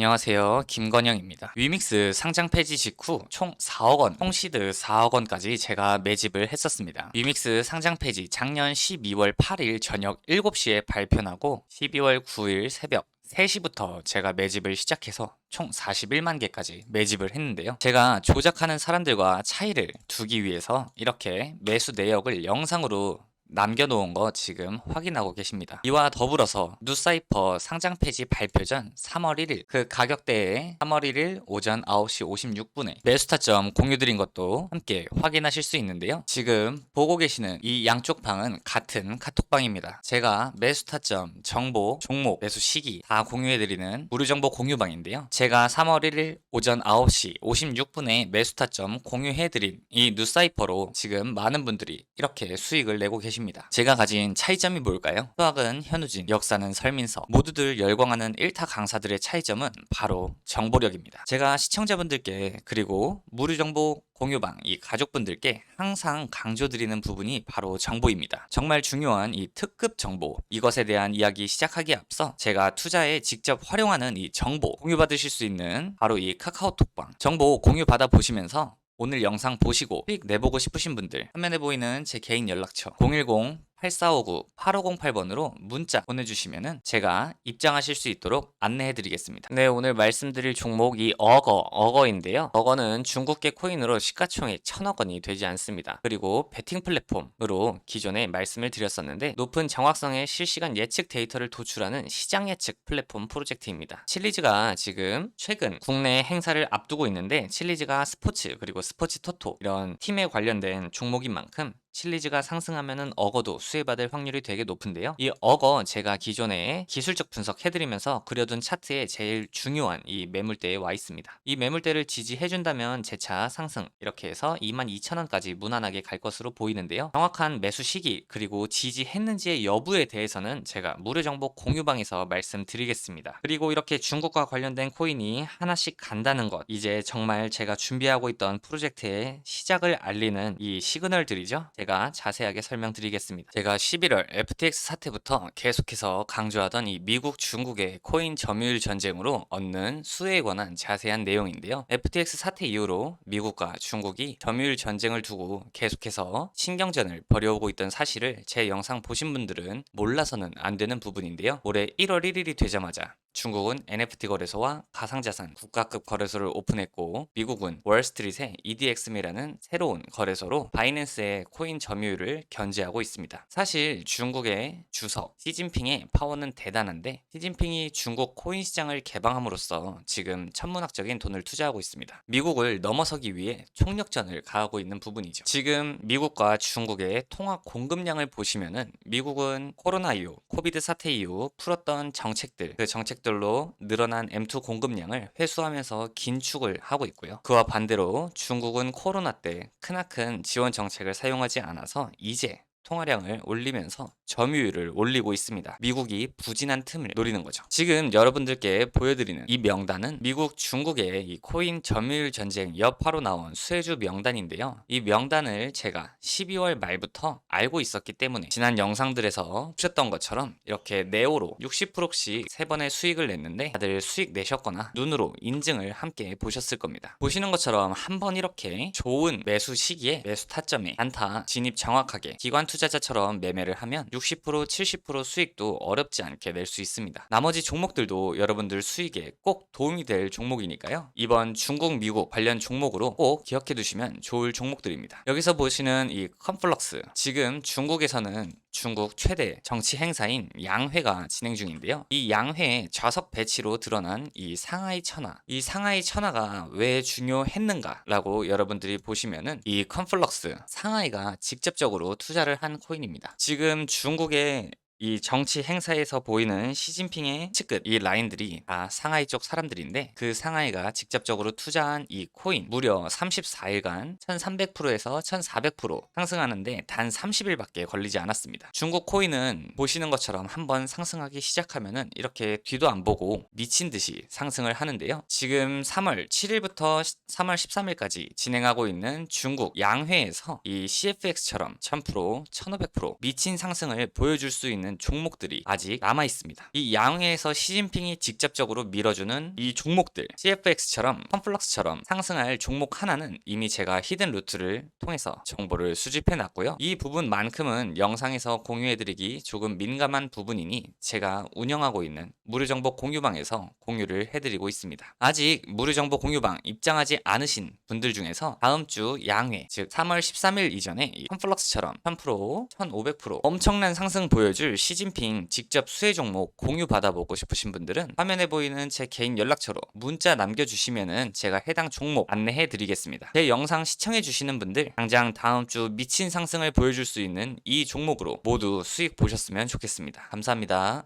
안녕하세요. 김건영입니다. 위믹스 상장 폐지 직후 총 4억 원, 총시드 4억 원까지 제가 매집을 했었습니다. 위믹스 상장 폐지 작년 12월 8일 저녁 7시에 발표나고 12월 9일 새벽 3시부터 제가 매집을 시작해서 총 41만 개까지 매집을 했는데요. 제가 조작하는 사람들과 차이를 두기 위해서 이렇게 매수 내역을 영상으로 남겨놓은 거 지금 확인하고 계십니다. 이와 더불어서 누사이퍼 상장 폐지 발표 전 3월 1일 그 가격대에 3월 1일 오전 9시 56분에 매수 타점 공유드린 것도 함께 확인하실 수 있는데요. 지금 보고 계시는 이 양쪽 방은 같은 카톡방입니다. 제가 매수 타점, 정보, 종목, 매수 시기 다 공유해드리는 무료 정보 공유방인데요. 제가 3월 1일 오전 9시 56분에 매수 타점 공유해드린 이 누사이퍼로 지금 많은 분들이 이렇게 수익을 내고 계십니다. 제가 가진 차이점이 뭘까요? 수학은 현우진, 역사는 설민서 모두들 열광하는 1타 강사들의 차이점은 바로 정보력입니다. 제가 시청자분들께 그리고 무료 정보 공유방 이 가족분들께 항상 강조드리는 부분이 바로 정보입니다. 정말 중요한 이 특급 정보 이것에 대한 이야기 시작하기에 앞서 제가 투자에 직접 활용하는 이 정보 공유 받으실 수 있는 바로 이 카카오톡방 정보 공유 받아 보시면서 오늘 영상 보시고 수익 내보고 싶으신 분들 화면에 보이는 제 개인 연락처 010 8459-8508번으로 문자 보내주시면은 제가 입장하실 수 있도록 안내해드리겠습니다. 네, 오늘 말씀드릴 종목이 어거, 어거인데요. 어거는 중국계 코인으로 시가총액 천억 원이 되지 않습니다. 그리고 베팅 플랫폼으로 기존에 말씀을 드렸었는데 높은 정확성의 실시간 예측 데이터를 도출하는 시장 예측 플랫폼 프로젝트입니다. 칠리즈가 지금 최근 국내 행사를 앞두고 있는데 칠리즈가 스포츠 그리고 스포츠 토토 이런 팀에 관련된 종목인 만큼 실리즈가 상승하면은 어거도 수혜받을 확률이 되게 높은데요. 이 어거 제가 기존에 기술적 분석 해드리면서 그려둔 차트에 제일 중요한 이 매물대에 와 있습니다. 이 매물대를 지지해준다면 재차 상승 이렇게 해서 22,000원까지 무난하게 갈 것으로 보이는데요. 정확한 매수 시기 그리고 지지했는지의 여부에 대해서는 제가 무료 정보 공유방에서 말씀드리겠습니다. 그리고 이렇게 중국과 관련된 코인이 하나씩 간다는 것 이제 정말 제가 준비하고 있던 프로젝트의 시작을 알리는 이 시그널들이죠. 제가 자세하게 설명드리겠습니다. 제가 11월 FTX 사태부터 계속해서 강조하던 이 미국 중국의 코인 점유율 전쟁으로 얻는 수혜에 관한 자세한 내용인데요. FTX 사태 이후로 미국과 중국이 점유율 전쟁을 두고 계속해서 신경전을 벌여오고 있던 사실을 제 영상 보신 분들은 몰라서는 안 되는 부분인데요. 올해 1월 1일이 되자마자 중국은 NFT 거래소와 가상자산 국가급 거래소를 오픈했고 미국은 월스트리트의 EDXM이라는 새로운 거래소로 바이낸스의 코인 점유율을 견제하고 있습니다. 사실 중국의 주석 시진핑의 파워는 대단한데 시진핑이 중국 코인 시장을 개방함으로써 지금 천문학적인 돈을 투자하고 있습니다. 미국을 넘어서기 위해 총력전을 가하고 있는 부분이죠. 지금 미국과 중국의 통화 공급량을 보시면은 미국은 코로나 이후 코비드 사태 이후 풀었던 정책들 그 정책 정책들로 늘어난 M2 공급량을 회수하면서 긴축을 하고 있고요. 그와 반대로 중국은 코로나 때 크나큰 지원 정책을 사용하지 않아서 이제 통화량을 올리면서 점유율을 올리고 있습니다. 미국이 부진한 틈을 노리는 거죠. 지금 여러분들께 보여드리는 이 명단은 미국, 중국의 이 코인 점유율 전쟁 여파로 나온 수혜주 명단인데요. 이 명단을 제가 12월 말부터 알고 있었기 때문에 지난 영상들에서 보셨던 것처럼 이렇게 네오로 60%씩 세 번의 수익을 냈는데 다들 수익 내셨거나 눈으로 인증을 함께 보셨을 겁니다. 보시는 것처럼 한 번 이렇게 좋은 매수 시기에 매수 타점에 단타 진입 정확하게 기관 투자자처럼 매매를 하면 60% 70% 수익도 어렵지 않게 낼 수 있습니다. 나머지 종목들도 여러분들 수익에 꼭 도움이 될 종목이니까요. 이번 중국, 미국 관련 종목으로 꼭 기억해 두시면 좋을 종목들입니다. 여기서 보시는 이 컴플럭스 지금 중국에서는 중국 최대 정치 행사인 양회가 진행 중인데요. 이 양회 좌석 배치로 드러난 이 상하이 천하. 이 상하이 천하가 왜 중요했는가라고 여러분들이 보시면은 이 컨플럭스 상하이가 직접적으로 투자를 한 코인입니다. 지금 중국의 이 정치 행사에서 보이는 시진핑의 측끝 이 라인들이 다 상하이 쪽 사람들인데 그 상하이가 직접적으로 투자한 이 코인 무려 34일간 1300%에서 1400% 상승하는데 단 30일밖에 걸리지 않았습니다. 중국 코인은 보시는 것처럼 한번 상승하기 시작하면은 이렇게 뒤도 안 보고 미친 듯이 상승을 하는데요. 지금 3월 7일부터 3월 13일까지 진행하고 있는 중국 양회에서 이 CFX처럼 1000%, 1500% 미친 상승을 보여줄 수 있는 있는 종목들이 아직 남아 있습니다. 이 양회에서 시진핑이 직접적으로 밀어주는 이 종목들 CFX처럼 컴플럭스처럼 상승할 종목 하나는 이미 제가 히든 루트를 통해서 정보를 수집해 놨고요. 이 부분만큼은 영상에서 공유해드리기 조금 민감한 부분이니 제가 운영하고 있는 무료정보 공유방에서 공유를 해드리고 있습니다. 아직 무료정보 공유방 입장하지 않으신 분들 중에서 다음 주 양회 즉 3월 13일 이전에 이 컴플럭스처럼 1000%, 1500% 엄청난 상승 보여줄 시진핑 직접 수혜 종목 공유 받아보고 싶으신 분들은 화면에 보이는 제 개인 연락처로 문자 남겨주시면은 제가 해당 종목 안내해 드리겠습니다. 제 영상 시청해 주시는 분들 당장 다음 주 미친 상승을 보여줄 수 있는 이 종목으로 모두 수익 보셨으면 좋겠습니다. 감사합니다.